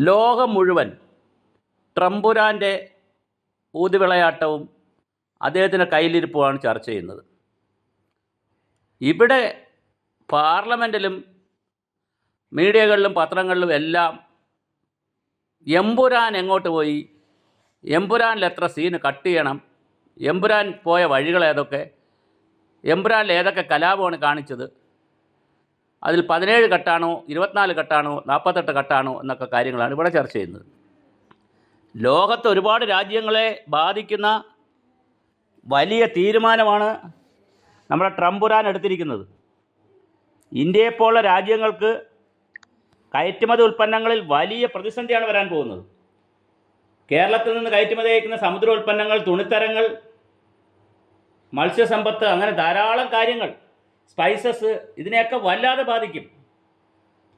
ലോകം മുഴുവൻ ട്രംപുരാന്റെ ഊതുവിളയാട്ടവും അദ്ദേഹത്തിന്റെ കയ്യിലിരിപ്പുമാണ് ചർച്ച ചെയ്യുന്നത്. ഇവിടെ പാർലമെന്റിലും മീഡിയകളിലും പത്രങ്ങളിലും എല്ലാം എമ്പുരാൻ എങ്ങോട്ട് പോയി? എമ്പുരാനിൽ എത്ര സീന് കട്ട് ചെയ്യണം? എമ്പുരാൻ പോയ വഴികൾ ഏതൊക്കെ എമ്പുരാനിൽ ഏതൊക്കെ കലാപമാണ് കാണിച്ചത്? അതിൽ പതിനേഴ് കട്ടാണോ ഇരുപത്തിനാല് കട്ടാണോ നാൽപ്പത്തെട്ട് കട്ടാണോ എന്നൊക്കെ കാര്യങ്ങളാണ് ഇവിടെ ചർച്ച ചെയ്യുന്നത്. ലോകത്ത് ഒരുപാട് രാജ്യങ്ങളെ ബാധിക്കുന്ന വലിയ തീരുമാനമാണ് നമ്മുടെ ട്രംപുരാൻ എടുത്തിരിക്കുന്നത്. ഇന്ത്യയെപ്പോലുള്ള രാജ്യങ്ങൾക്ക് കയറ്റുമതി ഉൽപ്പന്നങ്ങളിൽ വലിയ പ്രതിസന്ധിയാണ് വരാൻ പോകുന്നത്. കേരളത്തിൽ നിന്ന് കയറ്റുമതി അയക്കുന്ന സമുദ്ര ഉൽപ്പന്നങ്ങൾ തുണിത്തരങ്ങൾ മത്സ്യസമ്പത്ത് അങ്ങനെ ധാരാളം കാര്യങ്ങൾ. സ്പൈസസ് ഇതിനെയൊക്കെ വല്ലാതെ ബാധിക്കും.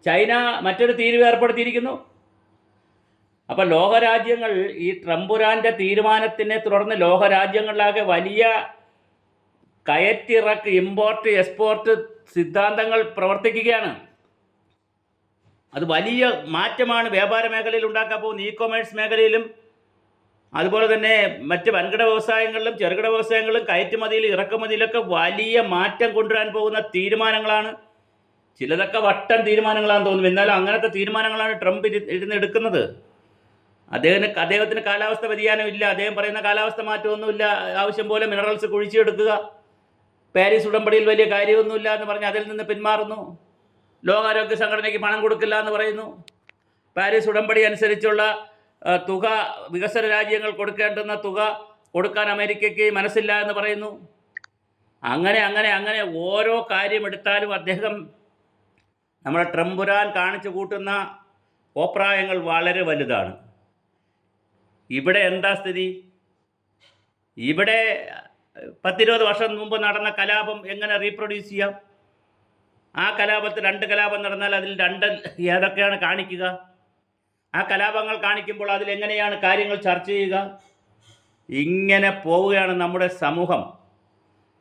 ചൈന മറ്റൊരു തീരുവ ഏർപ്പെടുത്തിയിരിക്കുന്നു. അപ്പോൾ ലോകരാജ്യങ്ങൾ ഈ ട്രംപുരാന്റെ തീരുമാനത്തിനെ തുടർന്ന് ലോകരാജ്യങ്ങളിലാകെ വലിയ കയറ്റിറക്ക് ഇമ്പോർട്ട് എക്സ്പോർട്ട് സിദ്ധാന്തങ്ങൾ പ്രവർത്തിക്കുകയാണ്. അത് വലിയ മാറ്റമാണ് വ്യാപാര മേഖലയിൽ ഉണ്ടാക്കാൻ പോകുന്നത്. ഇ കൊമേഴ്സ് മേഖലയിലും അതുപോലെ തന്നെ മറ്റ് വൻകിട വ്യവസായങ്ങളിലും ചെറുകിട വ്യവസായങ്ങളിലും കയറ്റുമതിയിലും ഇറക്കുമതിയിലൊക്കെ വലിയ മാറ്റം കൊണ്ടുവരാൻ പോകുന്ന തീരുമാനങ്ങളാണ്. ചിലതൊക്കെ വട്ടം തീരുമാനങ്ങളാണെന്ന് തോന്നുന്നു. എന്നാലും അങ്ങനത്തെ തീരുമാനങ്ങളാണ് ട്രംപ് ഇരു- ഇരുന്ന് എടുക്കുന്നത്. അദ്ദേഹത്തിന് അദ്ദേഹത്തിന് കാലാവസ്ഥ വ്യതിയാനം ഇല്ല അദ്ദേഹം പറയുന്ന കാലാവസ്ഥ മാറ്റമൊന്നുമില്ല. ആവശ്യം പോലെ മിനറൽസ് കുഴിച്ചെടുക്കുക പാരീസ് ഉടമ്പടിയിൽ വലിയ കാര്യമൊന്നുമില്ല എന്ന് പറഞ്ഞ് അതിൽ നിന്ന് പിന്മാറുന്നു. ലോകാരോഗ്യ സംഘടനയ്ക്ക് പണം കൊടുക്കില്ല എന്ന് പറയുന്നു. പാരീസ് ഉടമ്പടി അനുസരിച്ചുള്ള തുക വികസന രാജ്യങ്ങൾ കൊടുക്കേണ്ടുന്ന തുക കൊടുക്കാൻ അമേരിക്കയ്ക്ക് മനസ്സില്ല എന്ന് പറയുന്നു. അങ്ങനെ അങ്ങനെ അങ്ങനെ ഓരോ കാര്യം എടുത്താലും അദ്ദേഹം നമ്മളെ ട്രംപുരാൻ കാണിച്ചു കൂട്ടുന്ന കോപ്രായങ്ങൾ വളരെ വലുതാണ്. ഇവിടെ എന്താ സ്ഥിതി? ഇവിടെ പത്തിരുപത് വർഷം മുമ്പ് നടന്ന കലാപം എങ്ങനെ റീപ്രൊഡ്യൂസ് ചെയ്യാം? ആ കലാപത്തിൽ രണ്ട് കലാപം നടന്നാൽ അതിൽ രണ്ട് ഏതൊക്കെയാണ് കാണിക്കുക? ആ കലാപങ്ങൾ കാണിക്കുമ്പോൾ അതിൽ എങ്ങനെയാണ് കാര്യങ്ങൾ ചർച്ച ചെയ്യുക? ഇങ്ങനെ പോവുകയാണ് നമ്മുടെ സമൂഹം.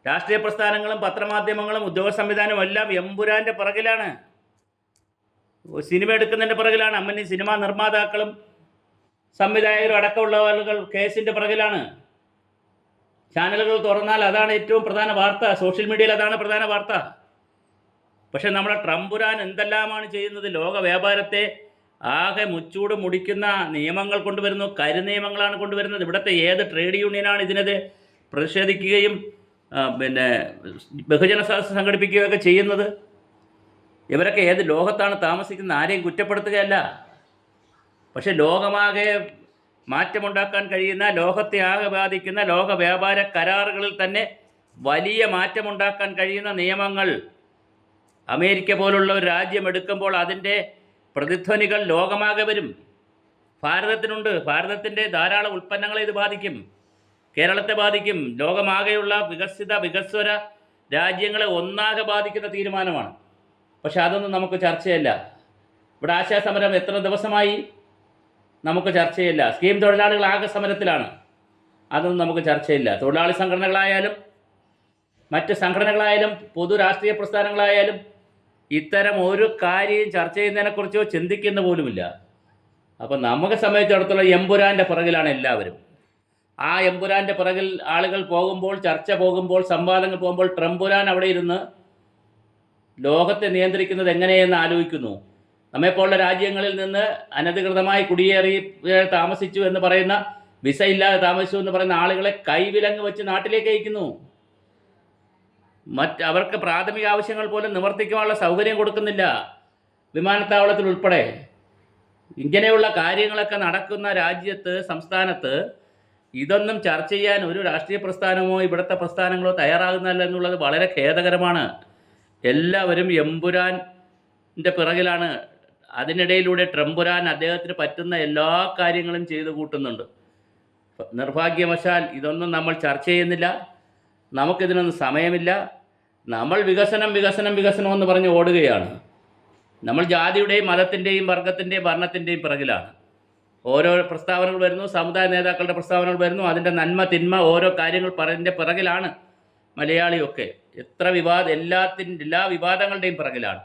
രാഷ്ട്രീയ പ്രസ്ഥാനങ്ങളും പത്രമാധ്യമങ്ങളും ഉദ്യോഗ സംവിധാനവും എല്ലാം എമ്പുരാന്റെ പിറകിലാണ്. സിനിമ എടുക്കുന്നതിന്റെ പിറകിലാണ്. അമ്മനി സിനിമാ നിർമ്മാതാക്കളും സംവിധായകരും അടക്കമുള്ള ആളുകൾ കേസിന്റെ പിറകിലാണ്. ചാനലുകൾ തുറന്നാൽ അതാണ് ഏറ്റവും പ്രധാന വാർത്ത. സോഷ്യൽ മീഡിയയിൽ അതാണ് പ്രധാന വാർത്ത. പക്ഷേ നമ്മുടെ ട്രംപുരാൻ എന്തെല്ലാമാണ് ചെയ്യുന്നത്? ലോക വ്യാപാരത്തെ ആകെ മുച്ചൂട് മുടിക്കുന്ന നിയമങ്ങൾ കൊണ്ടുവരുന്നു കരുനിയമങ്ങളാണ് കൊണ്ടുവരുന്നത്. ഇവിടുത്തെ ഏത് ട്രേഡ് യൂണിയനാണ് ഇതിനെതിരെ പ്രതിഷേധിക്കുകയും പിന്നെ ബഹുജന സദസ്സ് സംഘടിപ്പിക്കുകയൊക്കെ ചെയ്യുന്നത്? ഇവരൊക്കെ ഏത് ലോകത്താണ് താമസിക്കുന്നത് ആരെയും കുറ്റപ്പെടുത്തുകയല്ല. പക്ഷെ ലോകമാകെ മാറ്റമുണ്ടാക്കാൻ കഴിയുന്ന ലോകത്തെ ആകെ ബാധിക്കുന്ന ലോക വ്യാപാര കരാറുകളിൽ തന്നെ വലിയ മാറ്റമുണ്ടാക്കാൻ കഴിയുന്ന നിയമങ്ങൾ അമേരിക്ക പോലുള്ള ഒരു രാജ്യം എടുക്കുമ്പോൾ അതിന്റെ പ്രതിധ്വനികൾ ലോകമാകെ വരും. ഭാരതത്തിനുണ്ട്. ഭാരതത്തിന്റെ ധാരാളം ഉൽപ്പന്നങ്ങളെ ഇത് ബാധിക്കും. കേരളത്തെ ബാധിക്കും. ലോകമാകെയുള്ള വികസിത വികസ്വര രാജ്യങ്ങളെ ഒന്നാകെ ബാധിക്കുന്ന തീരുമാനമാണ്. പക്ഷെ അതൊന്നും നമുക്ക് ചർച്ചയല്ല. ഇവിടെ ആശാസമരം എത്ര ദിവസമായി നമുക്ക് ചർച്ചയില്ല. സ്കീം തൊഴിലാളികൾ ആകെ സമരത്തിലാണ്. അതൊന്നും നമുക്ക് ചർച്ചയില്ല. തൊഴിലാളി സംഘടനകളായാലും മറ്റ് സംഘടനകളായാലും പൊതു രാഷ്ട്രീയ പ്രസ്ഥാനങ്ങളായാലും ഇത്തരം ഒരു കാര്യം ചർച്ച ചെയ്യുന്നതിനെക്കുറിച്ചോ ചിന്തിക്കുന്ന പോലുമില്ല. അപ്പം നമുക്ക് സംബന്ധിച്ചിടത്തോളം എമ്പുരാന്റെ പിറകിലാണ് എല്ലാവരും. ആ എമ്പുരാന്റെ പിറകിൽ ആളുകൾ പോകുമ്പോൾ ചർച്ച പോകുമ്പോൾ സംവാദങ്ങൾ പോകുമ്പോൾ ട്രംപുരാൻ അവിടെ ഇരുന്ന് ലോകത്തെ നിയന്ത്രിക്കുന്നത് എങ്ങനെയെന്ന് ആലോചിക്കുന്നു. നമ്മെപ്പോലുള്ള രാജ്യങ്ങളിൽ നിന്ന് അനധികൃതമായി കുടിയേറി താമസിച്ചു എന്ന് പറയുന്ന വിസ ഇല്ലാതെ താമസിച്ചു എന്ന് പറയുന്ന ആളുകളെ കൈവിലങ്ങ് വെച്ച് നാട്ടിലേക്ക് അയക്കുന്നു. മറ്റ് അവർക്ക് പ്രാഥമിക ആവശ്യങ്ങൾ പോലും നിവർത്തിക്കുവാനുള്ള സൗകര്യം കൊടുക്കുന്നില്ല വിമാനത്താവളത്തിൽ ഉൾപ്പെടെ. ഇങ്ങനെയുള്ള കാര്യങ്ങളൊക്കെ നടക്കുന്ന രാജ്യത്ത് സംസ്ഥാനത്ത് ഇതൊന്നും ചർച്ച ചെയ്യാൻ ഒരു രാഷ്ട്രീയ പ്രസ്ഥാനമോ ഇവിടുത്തെ പ്രസ്ഥാനങ്ങളോ തയ്യാറാകുന്നില്ല എന്നുള്ളത് വളരെ ഖേദകരമാണ്. എല്ലാവരും എമ്പുരാന്റെ പിറകിലാണ്. അതിനിടയിലൂടെ ട്രംപുരാൻ അദ്ദേഹത്തിന് പറ്റുന്ന എല്ലാ കാര്യങ്ങളും ചെയ്തു കൂട്ടുന്നുണ്ട്. നിർഭാഗ്യവശാൽ ഇതൊന്നും നമ്മൾ ചർച്ച ചെയ്യുന്നില്ല. നമുക്കിതിനൊന്നും സമയമില്ല. നമ്മൾ വികസനം വികസനം വികസനം എന്ന് പറഞ്ഞ് ഓടുകയാണ്. നമ്മൾ ജാതിയുടെയും മതത്തിന്റെയും വർഗത്തിന്റെയും വർണത്തിന്റെയും പിറകിലാണ്. ഓരോ പ്രസ്താവനകൾ വരുന്നു സമുദായ നേതാക്കളുടെ പ്രസ്താവനകൾ വരുന്നു അതിന്റെ നന്മ തിന്മ ഓരോ കാര്യങ്ങൾ പറഞ്ഞതിന്റെ പിറകിലാണ് മലയാളിയൊക്കെ. എത്ര വിവാദ എല്ലാത്തിന്റെ എല്ലാ വിവാദങ്ങളുടെയും പിറകിലാണ്.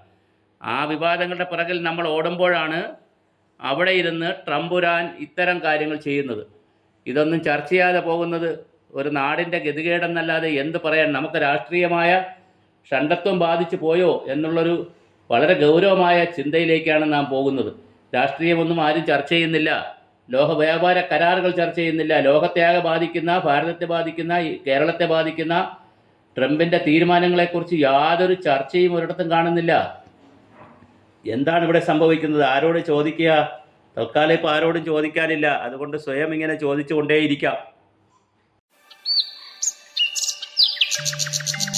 ആ വിവാദങ്ങളുടെ പിറകിൽ നമ്മൾ ഓടുമ്പോഴാണ് അവിടെ ഇരുന്ന് ട്രംപുരാൻ ഇത്തരം കാര്യങ്ങൾ ചെയ്യുന്നത്. ഇതൊന്നും ചർച്ച ചെയ്യാതെ പോകുന്നത് ഒരു നാടിന്റെ ഗതികേടെന്നല്ലാതെ എന്ത് പറയാൻ നമുക്ക് രാഷ്ട്രീയമായ ഷണ്ടത്വം ബാധിച്ചു പോയോ എന്നുള്ളൊരു വളരെ ഗൗരവമായ ചിന്തയിലേക്കാണ് നാം പോകുന്നത്. രാഷ്ട്രീയമൊന്നും ആരും ചർച്ച ചെയ്യുന്നില്ല. ലോക വ്യാപാര കരാറുകൾ ചർച്ച ചെയ്യുന്നില്ല. ലോകത്തെയാകെ ബാധിക്കുന്ന ഭാരതത്തെ ബാധിക്കുന്ന കേരളത്തെ ബാധിക്കുന്ന ട്രംപിന്റെ തീരുമാനങ്ങളെക്കുറിച്ച് യാതൊരു ചർച്ചയും ഒരിടത്തും കാണുന്നില്ല. എന്താണ് ഇവിടെ സംഭവിക്കുന്നത്? ആരോട് ചോദിക്കുക? തൽക്കാലം ഇപ്പോൾ ആരോടും ചോദിക്കാനില്ല. അതുകൊണ്ട് സ്വയം ഇങ്ങനെ ചോദിച്ചുകൊണ്ടേയിരിക്കാം. Thank you.